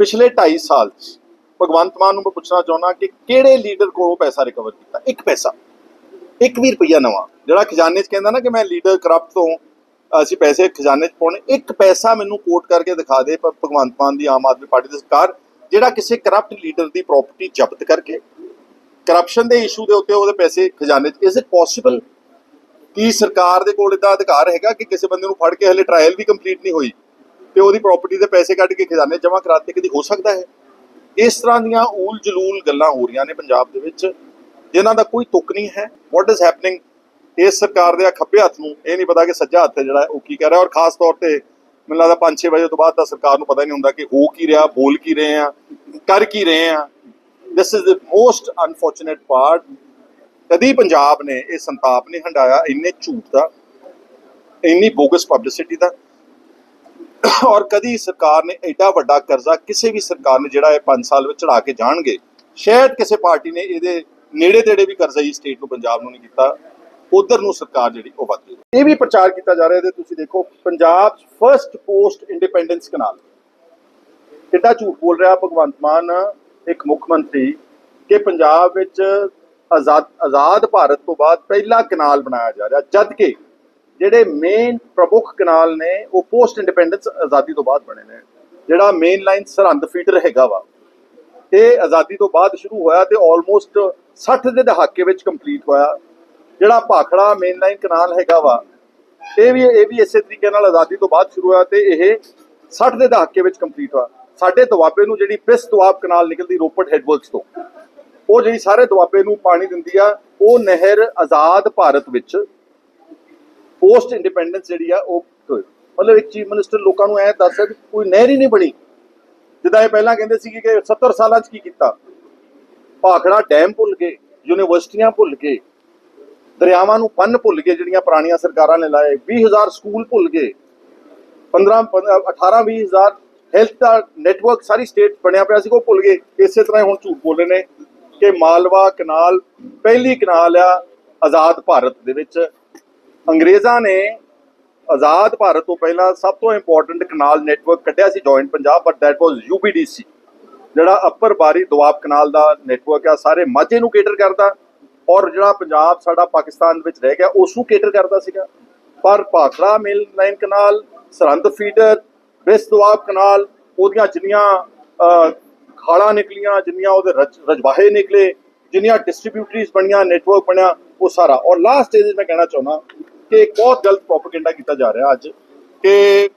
ਪਿਛਲੇ 2.5 ਸਾਲ 'ਚ ਭਗਵੰਤ ਮਾਨ ਨੂੰ ਮੈਂ ਪੁੱਛਣਾ ਚਾਹੁੰਦਾ ਕਿ ਕਿਹੜੇ ਲੀਡਰ ਕੋਲੋਂ ਪੈਸਾ ਰਿਕਵਰ ਕੀਤਾ? ਇੱਕ ਪੈਸਾ। ਇੱਕ ਵੀ ਰੁਪਈਆ ਨਵਾਂ। ਜਿਹੜਾ ਖਜ਼ਾਨੇ 'ਚ ਕਹਿੰਦਾ ਨਾ ਕਿ ਮੈਂ ਲੀਡਰ ਕਰਪਟ ਤੋਂ ਅਸੀਂ ਪੈਸੇ ਖਜ਼ਾਨੇ 'ਚ ਪਾਉਣੇ ਇੱਕ ਪੈਸਾ ਮੈਨੂੰ ਕੋਟ ਕਰਕੇ ਦਿਖਾ ਦੇ ਭਗਵੰਤ ਮਾਨ ਦੀ ਆਮ ਆਦਮੀ ਪਾਰਟੀ ਦੀ ਸਰਕਾਰ ਜਿਹੜਾ ਕਿਸੇ ਕਰਪਟ ਲੀਡਰ ਦੀ ਪ੍ਰਾਪਰਟੀ ਜ਼ਬਤ ਕਰਕੇ ਕਰਪਸ਼ਨ ਦੇ ਇਸ਼ੂ ਦੇ ਉੱਤੇ ਉਹਦੇ ਪੈਸੇ ਖਜ਼ਾਨੇ 'ਚ ਇਜ਼ ਇਟ ਪੋਸੀਬਲ ਕੀ ਸਰਕਾਰ ਦੇ ਕੋਲ ਇਦਾਂ ਅਧਿਕਾਰ ਹੈਗਾ ਕਿ ਕਿਸੇ ਬੰਦੇ ਨੂੰ ਫੜ ਕੇ ਹਲੇ ਟ੍ਰਾਇਲ ਵੀ ਕੰਪਲੀਟ ਨਹੀਂ ਹੋਈ? ਤੇ ਉਹਦੀ ਪ੍ਰਾਪਰਟੀ ਦੇ ਪੈਸੇ ਕੱਢ ਕੇ ਖਜ਼ਾਨੇ ਜਮ੍ਹਾਂ ਕਰਾਤੇ, ਕਦੀ ਹੋ ਸਕਦਾ ਹੈ? ਇਸ ਤਰ੍ਹਾਂ ਦੀਆਂ ਊਲ ਜਲੂਲ ਗੱਲਾਂ ਹੋ ਰਹੀਆਂ ਨੇ ਪੰਜਾਬ ਦੇ ਵਿੱਚ, ਜਿਨ੍ਹਾਂ ਦਾ ਕੋਈ ਤੁਕ ਨਹੀਂ ਹੈ। ਵਾਟ ਇਜ਼ ਹੈਪਨਿੰਗ ਇਸ ਸਰਕਾਰ ਦੇ ਖੱਬੇ ਹੱਥ ਨੂੰ ਇਹ ਨਹੀਂ ਪਤਾ ਕਿ ਸੱਜਾ ਹੱਥ ਜਿਹੜਾ, ਉਹ ਕੀ ਕਰ ਰਿਹਾ। ਔਰ ਖਾਸ ਤੌਰ ਤੇ ਮੈਨੂੰ ਲੱਗਦਾ 5-6 ਵਜੇ ਤੋਂ ਬਾਅਦ ਤਾਂ ਸਰਕਾਰ ਨੂੰ ਪਤਾ ਹੀ ਨਹੀਂ ਹੁੰਦਾ ਕਿ ਹੋ ਕੀ ਰਿਹਾ, ਬੋਲ ਕੀ ਰਹੇ ਆ, ਕਰ ਕੀ ਰਹੇ ਆ। This is the most unfortunate part ਕਦੀ ਪੰਜਾਬ ਨੇ ਇਹ ਸੰਤਾਪ ਨਹੀਂ ਹੰਡਾਇਆ, ਇੰਨੇ ਝੂਠ ਦਾ, ਇੰਨੀ ਬੋਗਸ ਪਬਲਿਸਿਟੀ ਦਾ। ਔਰ ਕਦੀ ਸਰਕਾਰ ਨੇ ਐਡਾ ਵੱਡਾ ਕਰਜ਼ਾ ਕਿਸੇ ਵੀ ਸਰਕਾਰ ਨੇ ਜਿਹੜਾ ਇਹ 5 ਸਾਲ ਵਿੱਚ ਚੜਾ ਕੇ ਜਾਣਗੇ, ਸ਼ਾਇਦ ਕਿਸੇ ਪਾਰਟੀ ਨੇ ਇਹਦੇ ਨੇੜੇ ਤੇੜੇ ਵੀ ਕਰਜ਼ਾ ਹੀ ਸਟੇਟ ਨੂੰ ਪੰਜਾਬ ਨੂੰ ਨਹੀਂ ਕੀਤਾ, ਉਧਰ ਨੂੰ ਸਰਕਾਰ ਜਿਹੜੀ ਉਹ ਵੱਧ ਗਈ। ਇਹ ਵੀ ਪ੍ਰਚਾਰ ਕੀਤਾ ਜਾ ਰਿਹਾ ਇਹਦੇ ਤੁਸੀਂ ਦੇਖੋ, Punjab first post independence canal ਕਿੱਡਾ ਝੂਠ ਬੋਲ ਰਿਹਾ ਭਗਵੰਤ ਮਾਨ, ਇੱਕ ਮੁੱਖ ਮੰਤਰੀ, ਕਿ ਪੰਜਾਬ ਵਿੱਚ ਆਜ਼ਾਦ ਆਜ਼ਾਦ ਭਾਰਤ ਤੋਂ ਬਾਅਦ ਪਹਿਲਾ ਕਨਾਲ ਬਣਾਇਆ ਜਾ ਰਿਹਾ, ਜਦ ਕਿ ਜਿਹੜੇ ਮੇਨ ਪ੍ਰਮੁੱਖ ਕਨਾਲ ਨੇ, ਉਹ ਪੋਸਟ ਇੰਡੀਪੈਂਡੈਂਸ ਆਜ਼ਾਦੀ ਤੋਂ ਬਾਅਦ ਬਣੇ ਨੇ। ਜਿਹੜਾ ਮੇਨ ਲਾਈਨ ਸਰਹੰਦ ਫੀਡਰ ਹੈਗਾ ਵਾ, ਇਹ ਆਜ਼ਾਦੀ ਤੋਂ ਬਾਅਦ ਸ਼ੁਰੂ ਹੋਇਆ ਤੇ ਆਲਮੋਸਟ 60 ਦੇ ਦਹਾਕੇ ਵਿੱਚ ਕੰਪਲੀਟ ਹੋਇਆ। ਜਿਹੜਾ ਭਾਖੜਾ ਮੇਨ ਲਾਈਨ ਕਨਾਲ ਹੈਗਾ ਵਾ, ਇਹ ਵੀ ਇਹ ਵੀ ਇਸੇ ਤਰੀਕੇ ਨਾਲ ਆਜ਼ਾਦੀ ਤੋਂ ਬਾਅਦ ਸ਼ੁਰੂ ਹੋਇਆ ਤੇ ਇਹ 60 ਦੇ ਦਹਾਕੇ ਵਿੱਚ ਕੰਪਲੀਟ ਹੋਇਆ। ਸਾਡੇ ਦੁਆਬੇ ਨੂੰ ਜਿਹੜੀ ਪਿਸ ਦੁਆਬ ਕਨਾਲ ਨਿਕਲਦੀ ਰੋਪੜ ਹੈਡਵਰਕਸ ਤੋਂ, ਉਹ ਜਿਹੜੀ ਸਾਰੇ ਦੁਆਬੇ ਨੂੰ ਪਾਣੀ ਦਿੰਦੀ ਆ, ਉਹ ਨਹਿਰ ਆਜ਼ਾਦ ਭਾਰਤ ਵਿੱਚ ਪੋਸਟ ਇੰਡੀਪੈਂਡੈਂਸ ਜਿਹੜੀ ਆ ਉਹ ਮਤਲਬ ਇੱਕ ਚੀਫ ਮਿਨਿਸਟਰ ਲੋਕਾਂ ਨੂੰ ਐ ਦੱਸ ਕਿ ਕੋਈ ਨਹਿਰ ਹੀ ਨਹੀਂ ਬਣੀ। ਜਿੱਦਾਂ ਇਹ ਪਹਿਲਾਂ ਕਹਿੰਦੇ ਸੀ ਕਿ 70 ਸਾਲਾਂ 'ਚ ਕੀ ਕੀਤਾ? ਭਾਖੜਾ ਡੈਮ ਭੁੱਲ ਗਏ, ਯੂਨੀਵਰਸਿਟੀਆਂ ਭੁੱਲ ਗਏ, ਦਰਿਆਵਾਂ ਨੂੰ ਪੰਨ ਭੁੱਲ ਗਏ ਜਿਹੜੀਆਂ ਪੁਰਾਣੀਆਂ ਸਰਕਾਰਾਂ ਨੇ ਲਾਏ 20000 ਸਕੂਲ ਭੁੱਲ ਗਏ 15 18 20000 ਹੈਲਥ ਦਾ ਨੈਟਵਰਕ ਸਾਰੀ ਸਟੇਟ ਬਣਿਆ ਪਿਆ ਸੀ, ਉਹ ਭੁੱਲ ਗਏ। ਇਸੇ ਤਰ੍ਹਾਂ ਹੀ ਹੁਣ ਝੂਠ ਬੋਲ ਰਹੇ ਨੇ ਕਿ ਮਾਲਵਾ ਕਨਾਲ ਪਹਿਲੀ ਕਨਾਲ ਆ ਆਜ਼ਾਦ ਭਾਰਤ ਦੇ ਵਿੱਚ। ਅੰਗਰੇਜ਼ਾਂ ਨੇ ਆਜ਼ਾਦ ਭਾਰਤ ਤੋਂ ਪਹਿਲਾਂ ਸਭ ਤੋਂ ਇੰਪੋਰਟੈਂਟ ਕਨਾਲ ਨੈਟਵਰਕ ਕੱਢਿਆ ਸੀ joint Punjab but that was UBDC ਜਿਹੜਾ ਅੱਪਰ ਬਾਰੀ ਦੁਆਬ ਕਨਾਲ ਦਾ ਨੈਟਵਰਕ ਆ, ਸਾਰੇ ਮਾਝੇ ਨੂੰ ਕੇਟਰ ਕਰਦਾ ਔਰ ਜਿਹੜਾ ਪੰਜਾਬ ਸਾਡਾ ਪਾਕਿਸਤਾਨ ਵਿੱਚ ਰਹਿ ਗਿਆ, ਉਸ ਨੂੰ ਕੇਟਰ ਕਰਦਾ ਸੀਗਾ। ਪਰ Bhakra main line canal Sirhind feeder Bist Doab canal ਉਹਦੀਆਂ ਜਿੰਨੀਆਂ ਖਾਲਾਂ ਨਿਕਲੀਆਂ, ਜਿੰਨੀਆਂ ਉਹਦੇ ਰਜ- ਰਜਵਾਹੇ ਨਿਕਲੇ, ਜਿੰਨੀਆਂ ਡਿਸਟ੍ਰੀਬਿਊਟਰੀਜ਼ ਬਣੀਆਂ ਨੈਟਵਰਕ ਬਣਿਆ, ਉਹ ਸਾਰਾ। ਔਰ ਲਾਸਟ ਸਟੇਜ ਮੈਂ ਕਹਿਣਾ ਚਾਹੁੰਦਾ ਕਿ ਇੱਕ ਬਹੁਤ ਗਲਤ ਪ੍ਰੋਪਗੈਂਡਾ ਕੀਤਾ ਜਾ ਰਿਹਾ ਅੱਜ ਕਿ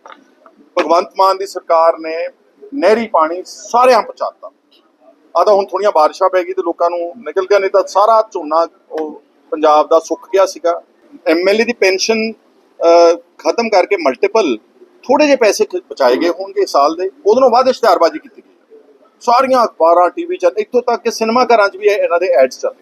ਭਗਵੰਤ ਮਾਨ ਦੀ ਸਰਕਾਰ ਨੇ ਨਹਿਰੀ ਪਾਣੀ ਸਾਰਿਆਂ ਪਹੁੰਚਾਤਾ। ਆ ਤਾਂ ਹੁਣ ਥੋੜੀਆਂ ਬਾਰਿਸ਼ਾਂ ਪੈ ਗਈ ਤੇ ਲੋਕਾਂ ਨੂੰ ਨਿਕਲ ਗਿਆ, ਨਹੀਂ ਤਾਂ ਸਾਰਾ ਝੋਨਾ ਉਹ ਪੰਜਾਬ ਦਾ ਸੁੱਕ ਗਿਆ ਸੀਗਾ। ਐਮਐਲਏ ਦੀ ਪੈਨਸ਼ਨ ਖਤਮ ਕਰਕੇ ਮਲਟੀਪਲ ਥੋੜੇ ਜਿਹੇ ਪੈਸੇ ਖ- ਬਚਾਏ ਗਏ ਹੋਣਗੇ ਸਾਲ ਦੇ। ਉਹਦੋਂ ਬਾਅਦ ਇਸ਼ਤਿਹਾਰਬਾਜ਼ੀ ਕੀਤੀ ਗਈ। ਸਾਰੀਆਂ ਅਖਬਾਰਾਂ, ਟੀਵੀ ਚੈਨਲ, ਇੱਥੋਂ ਤੱਕ ਕਿ ਸਿਨੇਮਾ ਘਰਾਂ 'ਚ ਵੀ ਇਹਨਾਂ ਦੇ ਐਡਸ ਚੱਲ